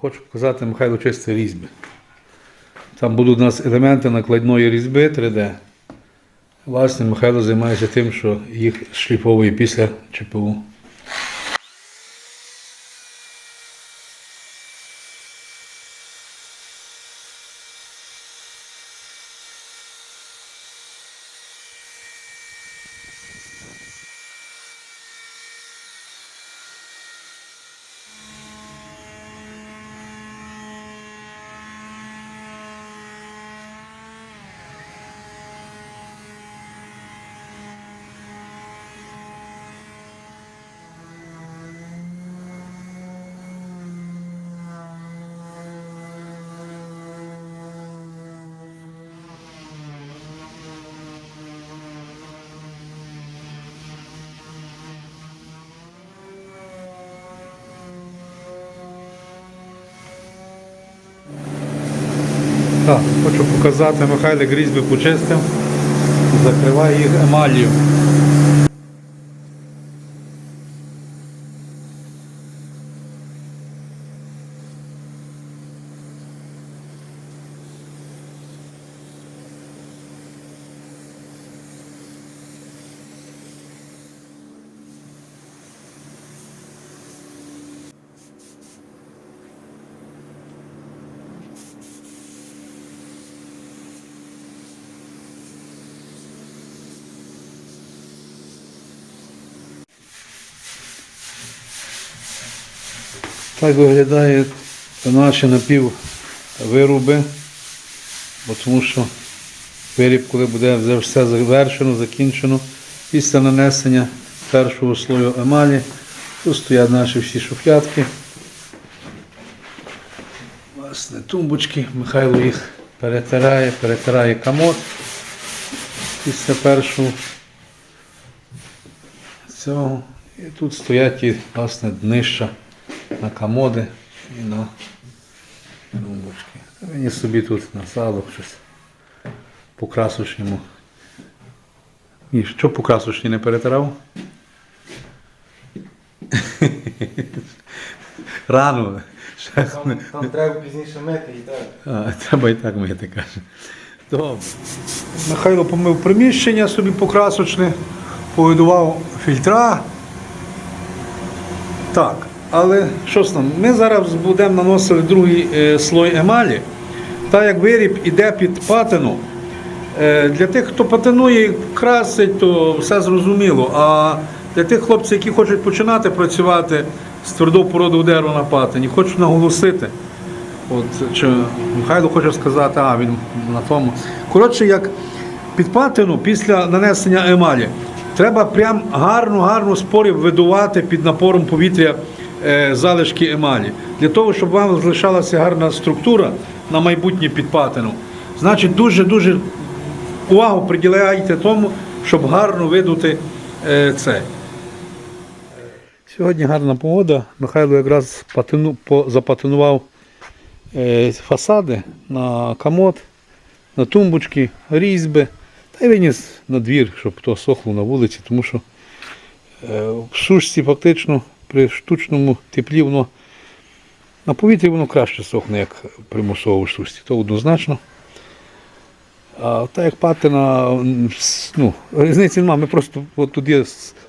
Хочу показати Михайло чисте різьби. Там будуть у нас елементи накладної різьби 3D. Власне, Михайло займається тим, що їх шліфовує після ЧПУ. Так, хочу показати, Михайлик різьби почистив, закриває їх емалію. Так виглядають наші напіввируби, бо тому що виріб, коли буде вже все завершено, закінчено, після нанесення першого слою емалі, тут стоять наші всі шуфлятки. Власне, тумбочки, Михайло їх перетирає, перетирає комод після першого цього. І тут стоять і власне днища на комоди і на тумбочки. Він і собі тут на сало щось по красочному. Ні, що по красочні не перетирав? Рано. Там, там треба пізніше мити і так. а, треба і так мити, каже. Добре. Михайло помив приміщення собі покрасочне, повидував фільтра. Так, але що ж там, ми зараз будемо наносити другий е, слой емалі. Так як виріб іде під патину, е, для тих, хто патинує і красить, то все зрозуміло. А для тих хлопців, які хочуть починати працювати з твердого породу дерева на патині, хочу наголосити. От чи Михайло хоче сказати, а він на тому. Коротше, як під патину після нанесення емалі треба прям гарно, гарно спорів видувати під напором повітря залишки емалі. Для того, щоб вам залишалася гарна структура на майбутнє під патину. Значить, дуже-дуже увагу приділяйте тому, щоб гарно видути е, це. Сьогодні гарна погода. Михайло якраз патину, по, запатинував е, фасади на комод, на тумбочки, різьби. Та й виніс на двір, щоб то сохло на вулиці, тому що е, в сушці фактично при штучному теплі воно на повітрі воно краще сохне, як примусово в сушці. То однозначно. А так як патина, ну, різниці немає, ми просто от тут є,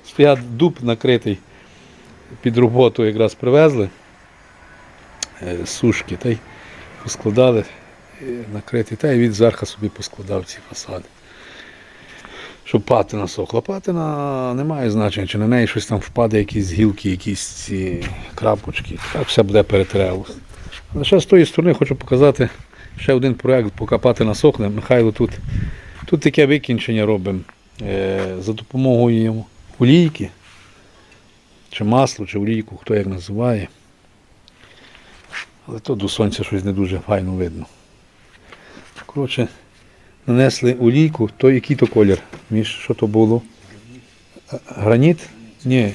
стоять дуб накритий під роботу якраз привезли е, сушки, та й поскладали е, накриті, та й від зверху собі поскладав ці фасади. Щоб патина сохла. Патина не має значення, чи на неї щось там впаде, якісь гілки, якісь ці крапочки. Так все буде перетрело. Але ще з тої сторони хочу показати ще один проєкт, поки патина сохне. Михайло тут, тут таке викінчення робимо е, за допомогою олійки, чи масло, чи олійку, хто як називає. Але то до сонця щось не дуже файно видно. Коротше, нанесли олійку, то який то колір? Між що то було? Граніт? Ні.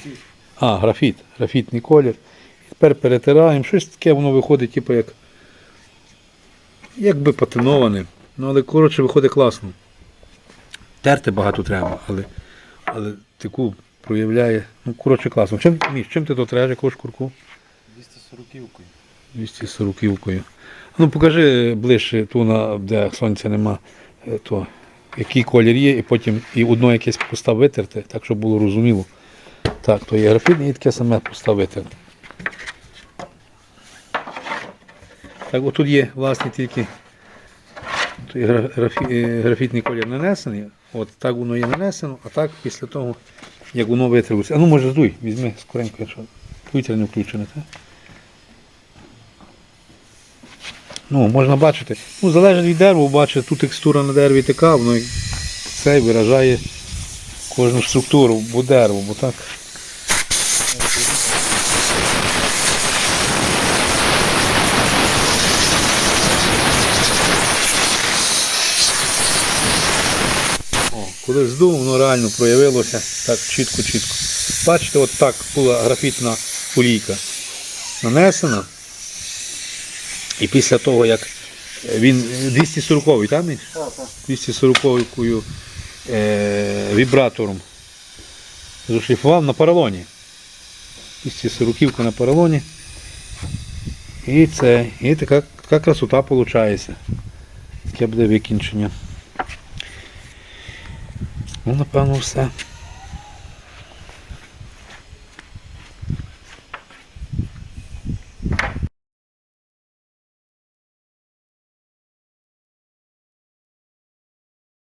А, графіт. Графітний колір. І тепер перетираємо. Щось таке воно виходить, типу як. Якби патиноване. Ну, але коротше виходить класно. Терти багато треба, але, але таку проявляє. Ну, коротше, класно. Чим, Міш, чим ти то треш, яку шкурку? 240-кою. 240 кілкою. Ну покажи ближче ту, на, де сонця нема, то, який колір є, і потім і одно якесь постав витерти, так щоб було розуміло. Так, то є графітне і таке саме постав витерти. Так, отут є власне тільки е, графітний колір нанесений. От так воно є нанесено, а так після того, як воно витерлося. А ну може здуй, візьми скоренько, якщо повітря не включене, так? Ну, можна бачити. Ну, залежить від дерева, бачите, тут текстура на дереві така, воно це виражає кожну структуру бо дерево, бо так. Коли здув, воно реально проявилося так чітко-чітко. Бачите, от так була графітна олійка нанесена. І після того, як він 240-й, так? Міш? Так, так. 240-кою е, вібратором зашліфував на поролоні. 240 на поролоні. І це, і така, така красота виходить. Таке буде викінчення. Ну, напевно, все.